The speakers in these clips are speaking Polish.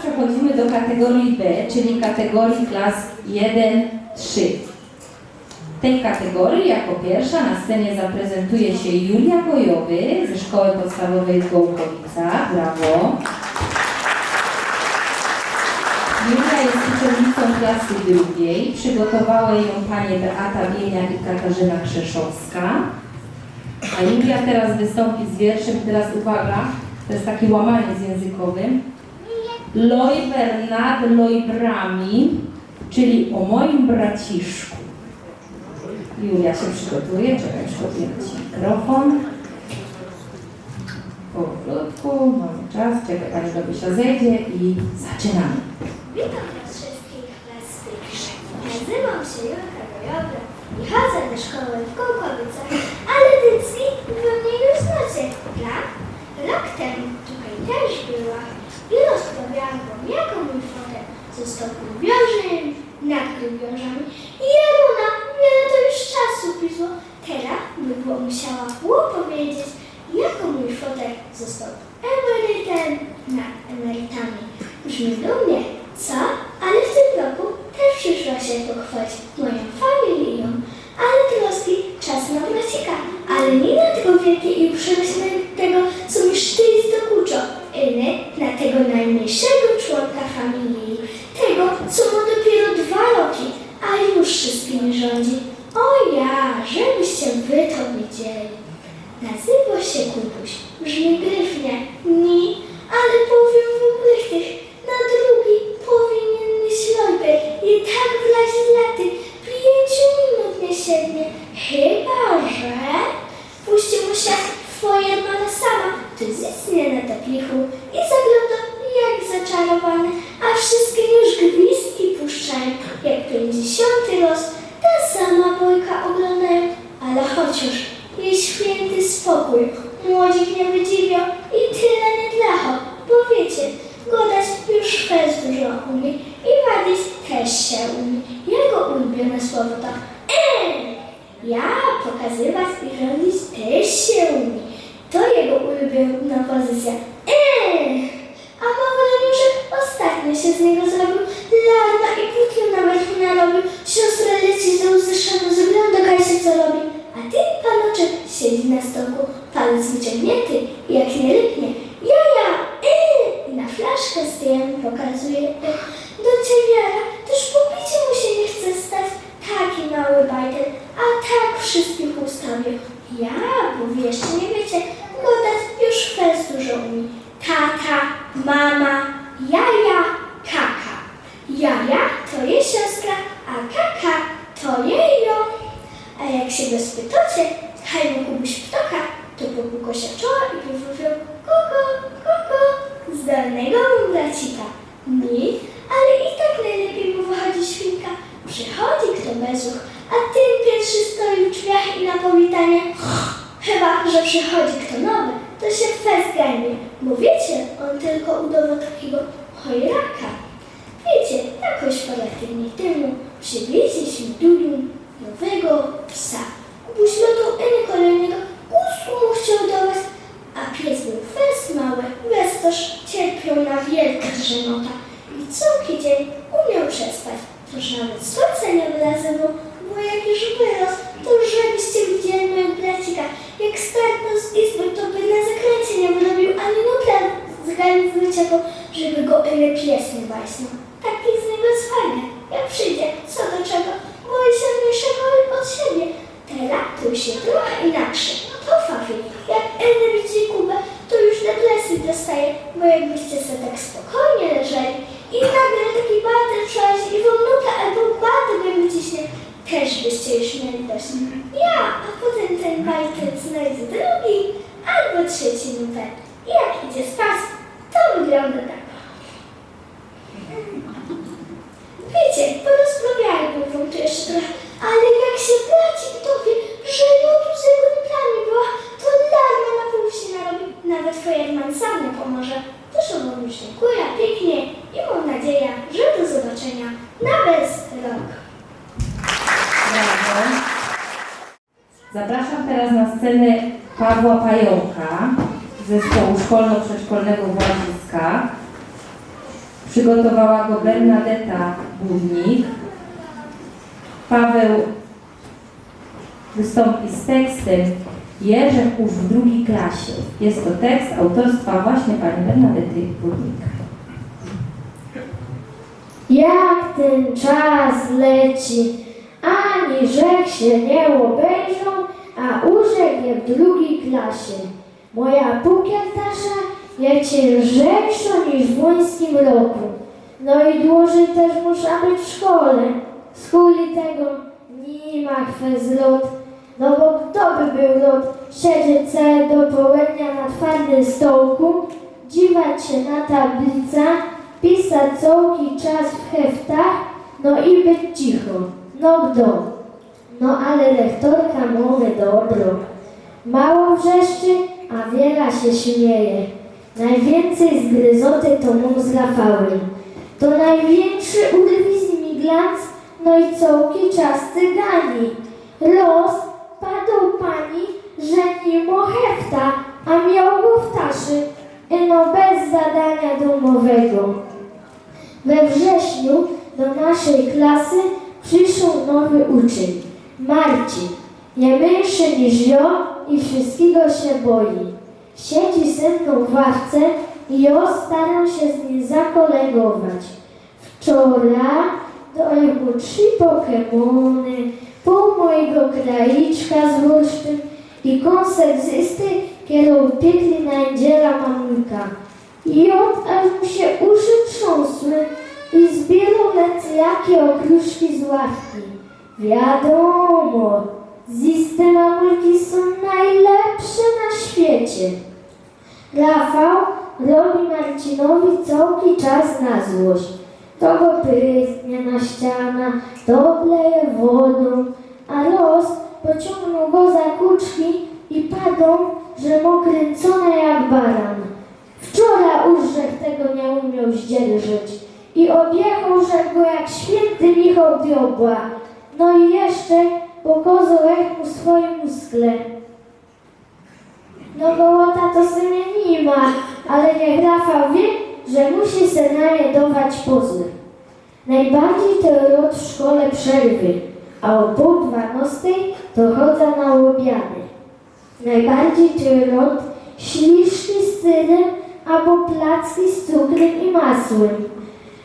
przechodzimy do kategorii B, czyli kategorii klas 1-3. W tej kategorii jako pierwsza na scenie zaprezentuje się Julia Bojowy ze Szkoły Podstawowej w. Brawo. Julia jest uczennicą klasy drugiej. Przygotowały ją panie Beata Bieniak i Katarzyna Krzeszowska. A Julia teraz wystąpi z wierszem, teraz uwaga, to jest taki łamaniec językowy. Lojber nad lojbrami, czyli o moim braciszku. Julia się przygotuje, czekaj, przygotuję Ci mikrofon. Powolutku, mamy czas, czekaj, Pani Dobysia zejdzie i zaczynamy. Witam Was wszystkich raz Nazywam się Julka Gojowra i chodzę do szkoły w Kołkowicach, ale Dycki wy mnie już znacie, tak? Rok temu tutaj też była i rozprawiałam Wam, jaką mój fotel został grubiorzem, nad grubiorzami i Jaruna, wiele to już czasu pisło. Teraz by było musiała powiedzieć, jako mój fotel został emerytem nad emerytami. Brzmi dumnie, co? Ale w tym roku też przyszła się pochwalić moją familią. Ale troski, czas na bracika, ale nie na tego wielkie i uprzejmość na tego najmniejszego członka familii, tego, co ma dopiero dwa roki, a już wszystkimi rządzi. O ja, żebyście wy to widzieli. Nazywa się Kubuś, brzmi gryfnie, ni, ale powiem w ogóle tych, na drugi powinien mieć lojbę i tak wlać z laty, pięciu minut nie siednie, chyba że puści mu się twoja mama sama, to zysnie na taplichu i zagląda jak zaczarowany, a wszystkie już gwizdki puszczają, jak pięćdziesiąty roz, ta sama bojka oglądają, ale chociaż jej święty spokój, młodzik nie wydziwiał i tyle nie dlacho, bo wiecie, godać już fez dużo umie i wadzić też się umie. Jego ulubione słowo to e. Ja pokazywać i rządzić też się umie. To jego ulubiona pozycja. Eee! A mało że ostatnio się z niego zrobił larma i płótno nawet mu narobił. Siostra leci za usłyszano, zagląda kaj się co robi. Siedzi na stołku, palec wyciągnięty, jak nie ryknie. Ja, ja, eee! I na flaszkę z tym pokazuje e, do ciemiara, też po mu się nie chce stać. Taki mały bajtel, a tak wszystkich ustawił. Ja, bo wy jeszcze nie wiecie, godać już fez dużo umie. Tata, mama, jaja, kaka. Jaja to jej siostra, a kaka to jej ją. A jak się go spytacie, haj mu kubuś ptoka, to popuko się czoła i powiedział koko, koko, zdolnego mu bracika. Mi, ale i tak najlepiej mu wychodzi świnka. Przychodzi kto bezuch, a ten pierwszy drzwiach i na powitanie. Chyba, że przychodzi kto nowy, to się fest gajmie, bo wiecie, on tylko udawał takiego chojraka. Wiecie, jakoś parę tygodni temu przywieźliśmy Dudu nowego psa. Kubuś lotał eny kolejnego, kusku mu chciał dawać, a pies był fest mały, westoż cierpiał na wielka drzemota i całki dzień umiał przespać, toż nawet słońce nie wylazywał, bo jak już wyrósł, to żebyście widzieli mojego bracika, jak startnął z izby, to by na zakręcie nie wyrobił ani nupla z garnku wyciekał, żeby go ene pies nie bajsnął. Taki z niego fajny. Jak przyjdzie, co do czego, boi się mniejszego od siebie. Teraz się trochę inaczej. To fafi. Jak ene widzi Kubę, to już plecy dostaje, bo jakbyście sobie tak spokojnie leżeli i nagle taki bater przełazi i wam nupla albo batę go wyciśnie, mieli dość. Ja, a potem ten bajter znajdzie drugi albo trzeci numer. Jak idzie spać, to wygląda tak. Wiecie, porozmawiajmy wam tu jeszcze trochę, ale jak się braci dowie, że lotu z jego nuplami była, to larma na pół się narobi. Nawet Fajerman sam nie pomoże. Proszę wam już dziękuję pięknie i mam nadzieję, że do zobaczenia na bez rok. Brawo. Zapraszam teraz na scenę Pawła Pająka z zespołu szkolno-przedszkolnego Władziska. Przygotowała go Bernadetta Budnik. Paweł wystąpi z tekstem Jerzechów w drugiej klasie. Jest to tekst autorstwa właśnie pani Bernadety Budnik. Jak ten czas leci, ani rzek się nie obejrzą, a urzek je w drugiej klasie. Moja pukietasza jest ciężejsza niż w łońskim roku. No i dłużej też muszę być w szkole. Z tego nie ma kwezlot. No bo kto by był lot? Siedzieć całe do południa na twardym stołku, dziwać się na tablica, pisać cołki czas w heftach, no i być cicho. No kto? No ale lektorka mowy dobro. Mało wrzeszczy, a wiele się śmieje. Najwięcej zgryzoty to mu zlafały. To największy urwis mi glans, no i cołki czas cygani. Los padł pani, że nie hefta, a miał go w taszy, no bez zadania domowego. We wrześniu do naszej klasy przyszł nowy uczeń, Marcin. Nie mniejszy niż ja i wszystkiego się boi. Siedzi mną w ławce i ja staram się z nim zakolegować. Wczoraj dałem mu trzy pokemony, pół mojego kraiczka z bursztyn i kąsek zysty, którą piekli na niedziela mamulka. I od aż mu się uszy trząsły i zbierał lecę jakie okruszki z ławki. Wiadomo, ziste mamulki są najlepsze na świecie. Rafał robi Marcinowi całki czas na złość. To go prysknie na ściana, to obleje wodą, a los pociągnął go za kuczki i padą, że mu kręcone jak baran. Wczoraj Urzech tego nie umiał zdzierżyć i objechał, że go jak święty Michał diobła. No i jeszcze pokazał jak mu swoje muskle. No gołota to sobie nie ma, ale niech Rafał wie, że musi se namiedować pozy. Najbardziej to rod w szkole przerwy, a o pół dwunastej to chodza na obiady. Najbardziej to rod śliczki z syrem albo placki z cukrem i masłem.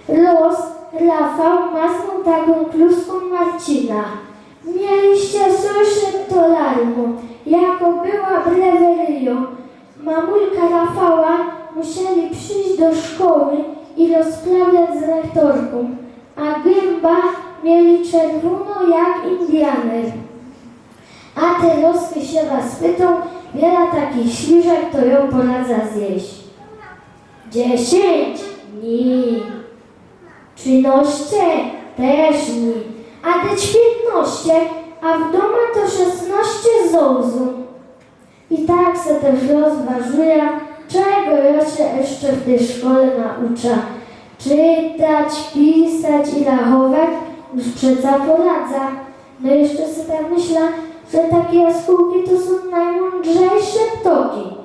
Los Rafał masnął taką kluską Marcina. Mieliście słyszeć to jako była breweryją. Mamulka Rafała musieli przyjść do szkoły i rozprawiać z rektorką, a gęba mieli czerwoną jak Indianer. A te losy się was pytą, wiele takich śliżek to ją poradza zjeść. Dziesięć? Nie. Trzynaście? Też nie. A te piętnaście, a w domu to szesnaście zołzą. I tak se też rozważuję, czego ja się jeszcze w tej szkole nauczę. Czytać, pisać i rachować już przeca poradza. No jeszcze sobie tak myślę, że takie jaskółki to są najmądrzejsze ptoki.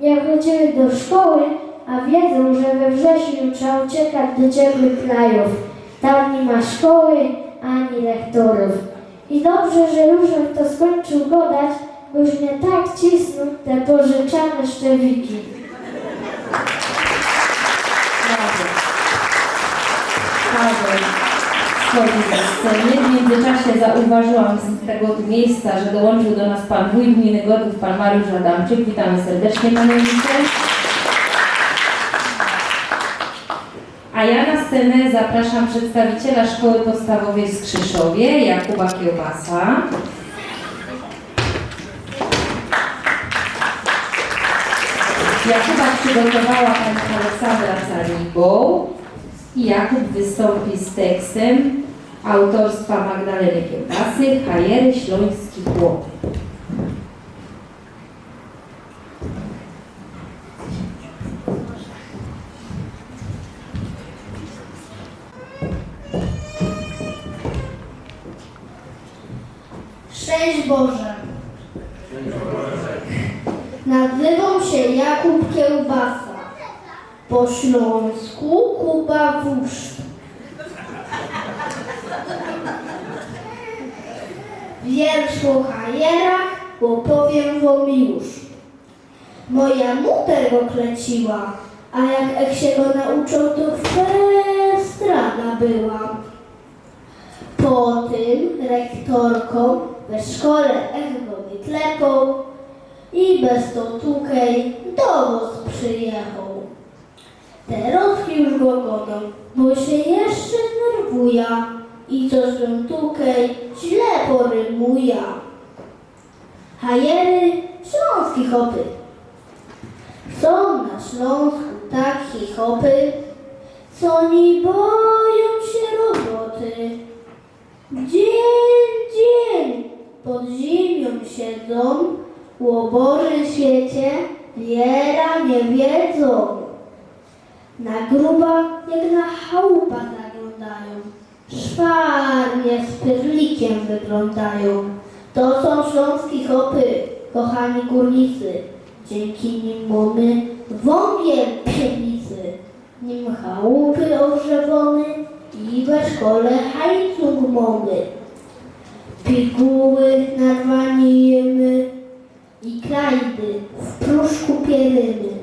Nie chodziły do szkoły, a wiedzą, że we wrześniu trzeba uciekać do ciepłych krajów. Tam nie ma szkoły ani lektorów. I dobrze, że Różek to skończył godać, bo już mnie tak cisną te pożyczane szczewiki. Schodzi ze sceny. W międzyczasie zauważyłam z tego miejsca, że dołączył do nas pan wójt gminy Gotów, pan Mariusz Adamczyk. Witamy serdecznie panie wójcie. A ja na scenę zapraszam przedstawiciela Szkoły Podstawowej w Skrzyszowie, Jakuba Kiełbasa. Jakuba przygotowała pani Aleksandra Carnigą i Jakub wystąpi z tekstem autorstwa Magdaleny Kiełbasy Hajery Śląski Chłop. Po śląsku Kuba wóż. Wiersz o hajerach opowiem wam już. Moja muter go kleciła, a jak ek się go nauczył, to strana była. Po tym rektorką we szkole ek go wyklepał i bez to tukej do was przyjechał. Teraz już godą, bo się jeszcze znerwuja i co z tukej źle porymuja. Hajery, śląskie hopy. Są na Śląsku takie hopy, co nie boją się roboty. Dzień, dzień pod ziemią siedzą, łoborzy świecie wiera nie wiedzą. Na gruba jak na chałupa zaglądają, szwarnie z pyrlikiem wyglądają. To są śląskie hopy, kochani górnicy. Dzięki nim mamy wągiel pszenicy, nim chałupy ogrzewamy i we szkole hajcuk mamy. Piguły narwanie jemy i krajdy w pruszku pierymy.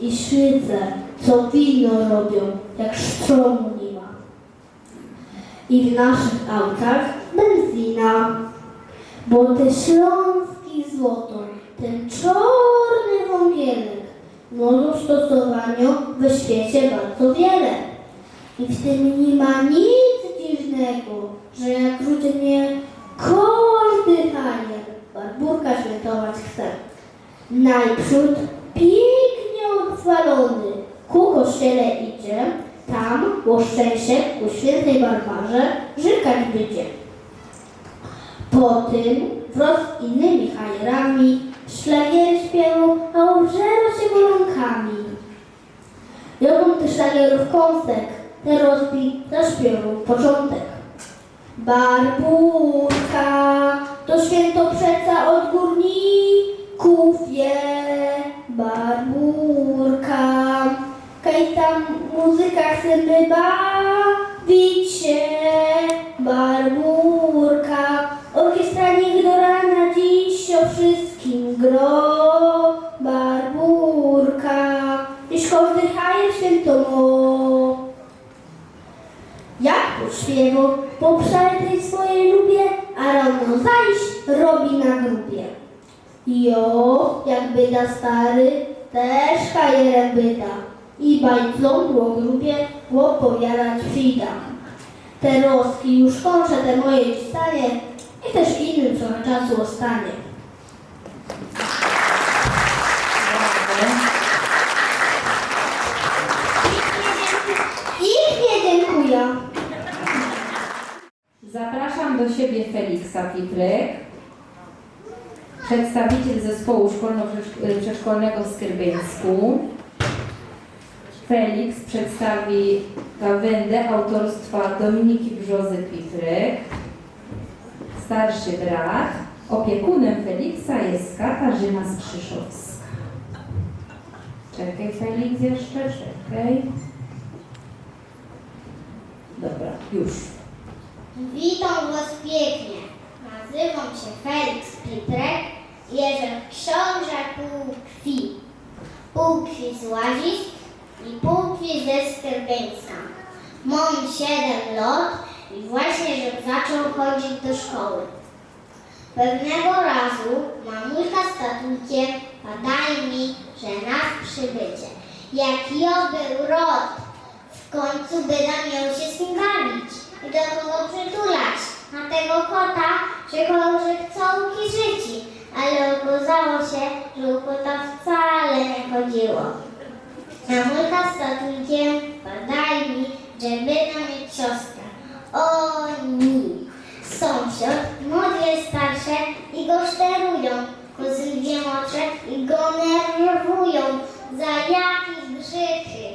I szydze, co wino robią, jak sztromu nie ma. I w naszych autach benzina, bo te śląski złoto, ten czarny wągielek, no do stosowania we świecie bardzo wiele. I w tym nie ma nic dziwnego, że jak ludzie nie każdy hajer barburka świętować chce. Najprzód pięknie odwalony ku kościele idzie, tam po szczęście ku świętej Barbarze żykać będzie. Potem wraz z innymi hajerami szlagiery śpiewał, a obżera się golonkami. Robią też szlagierów kąsek, te rozbi zaśpiewał początek. Barbórka, to święto przeca od górników wie. Barbórka, kaj tam muzyka chcemy bawić grubie opowiadać przyda. Te roski już kończę te moje stanie i też innym trochę czasu ostanie. Ich nie dziękuję. Zapraszam do siebie Feliksa Pipryk, przedstawiciel zespołu szkolno-przedszkolnego w Skierbeńsku. Felix przedstawi gawędę autorstwa Dominiki Brzozy Pipryk, starszy brat. Opiekunem Feliksa jest Katarzyna Skrzyszowska. Czekaj Felix jeszcze, czekaj. Dobra, już. Witam Was pięknie. Nazywam się Felix Pitrek. Jestem książę półkrwi. Półkrwi z Łazisk i półkrwi ze Skierbeńska. Mam 7 lat i właśnie że zaczął chodzić do szkoły. Pewnego razu mamuśka z tatukiem padają mi, że nas przybycie. Jak ja był rod, w końcu byda miał się z kim bawić i do kogo przytulać. Na tego kota czekał, że całki życi, ale okazało się, że u kota wcale nie chodziło. Mamulka z tatukiem badali mi, że będę mieć siostrę. O nie! Sąsiad, młodsze starsze i go szterują, kozylgie mocze i go nerwują za jakieś grzechy.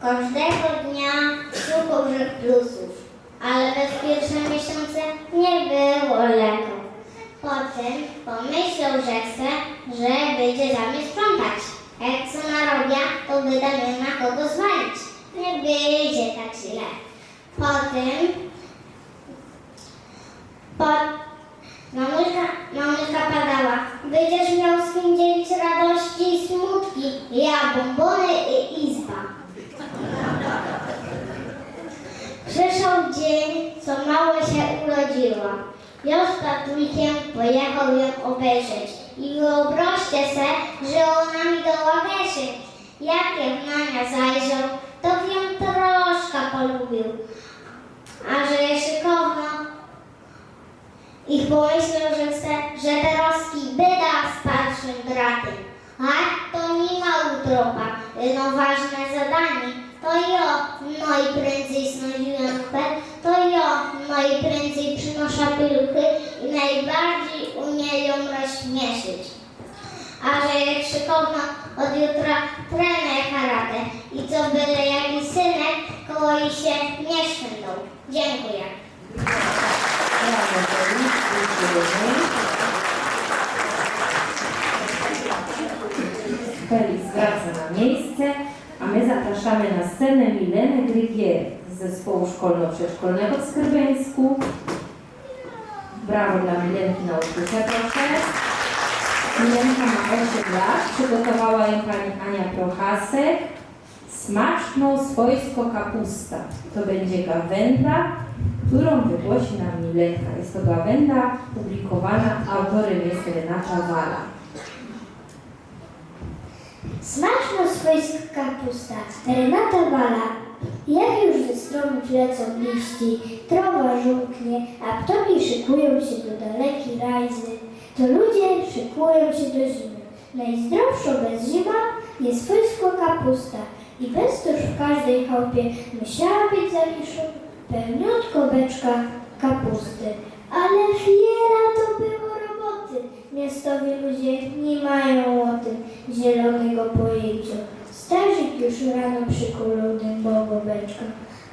Każdego dnia szukał że plusów, ale przez pierwsze miesiące nie było leków. Potem pomyślał, że że będzie za mnie sprzątać. A jak co narobię, to wyda nie na kogo zwalić. Nie wyjdzie tak źle. Potem, po, mamuśka, mamuśka padała. Będziesz miał z kim dzielić radości i smutki. Ja, bombony i izba. Przyszedł dzień, co mało się urodziła. Ja z pojechał ją obejrzeć. I wyobraźcie se, że ona mi dała wieszy. Jak ja na nią zajrzał, to ją troszkę polubił. A że je szykowno i pomyślał, że chce, że teraz byda starszym bratem. A to nie ma utropa, no ważne zadanie. To ja najprędzej znajduję per, to ja najprędzej przynoszę piluchy i najbardziej umieją rozśmieszyć. A że jak szykowno od jutra trenę karate i co byle jakiś synek koło ich się nie szwędą. Dziękuję. Brawo, Felix, dziękujemy. Felix wraca na miejsce, a my zapraszamy na scenę Milenę Grygier z zespołu szkolno-przedszkolnego w Skrybeńsku. Brawo dla Milenki na uczucia, proszę. Milenka ma 8 lat, przygotowała ją pani Ania Prochasek. Smaczną swojsko kapusta. To będzie gawenda, którą wygłosi nam Milenka. Jest to gawenda publikowana, autorem jest Renata Wala. Smaczna swojska kapusta, Renata Wala. Jak już ze stromu lecą liści, trawa żółknie, a ptoki szykują się do dalekiej rajzy, to ludzie szykują się do zimy. Najzdrowsza bez zima jest swojsko kapusta i bez tuż w każdej chałupie musiała być zawiszą pełniutko beczka kapusty. Ale wiele to roboty. Miastowi ludzie nie mają o tym zielonego pojęcia. Starzyk już rano przykulał dębową beczkę,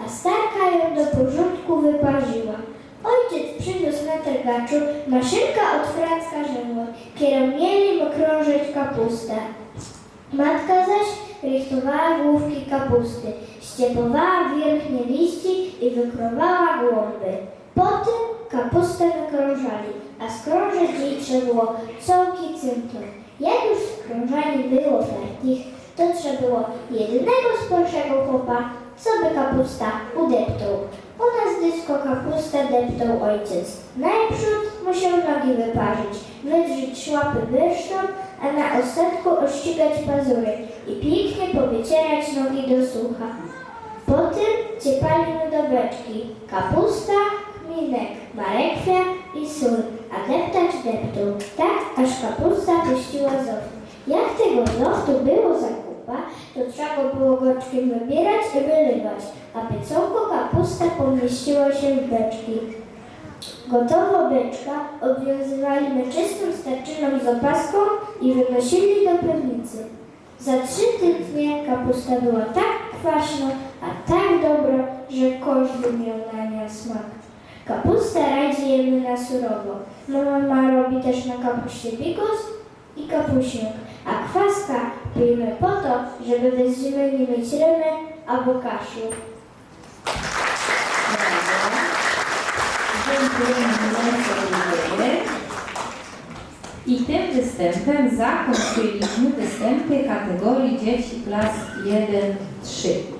a starka ją do porządku wyparzyła. Ojciec przyniósł na targaczu maszynka od Fracka Żemła, którą mieli okrążyć kapustę. Matka zaś rychtowała główki kapusty, ściepowała wierzchnie liści i wykrowała głąby. Potem kapustę wykrążali, a skrążyć jej trzeba całki cyntor. Jak już skrążanie było fertich, to trzeba było jednego sporszego chłopa, co by kapusta udeptał. U nas dysko kapustę deptał ojciec. Najprzód musiał nogi wyparzyć, wydrzeć szłapy wyższą, a na ostatku ościgać pazury i pięknie powycierać nogi do sucha. Potem ciepalimy do beczki kapusta, kminek, marekwia i sól, deptać deptał, tak aż kapusta puściła zoft. Jak tego zoftu było zakupa, to trzeba było goczkiem wybierać i wylywać, aby całko kapusta pomieściła się w beczki. Gotowo beczka obwiązywali meczystą starczyną z opaską i wynosili do piwnicy. Za trzy tygodnie kapusta była tak kwaśna, a tak dobra, że każdy miał na nią smak. Kapusta radzi jemy na surowo. Mama robi też na kapuście bigos i kapuśniak, a kwaska pijemy po to, żeby bez zimy nie mieć rymy albo. Brawo. Dziękujemy. I tym występem zakończyliśmy występy kategorii dzieci klas 1-3.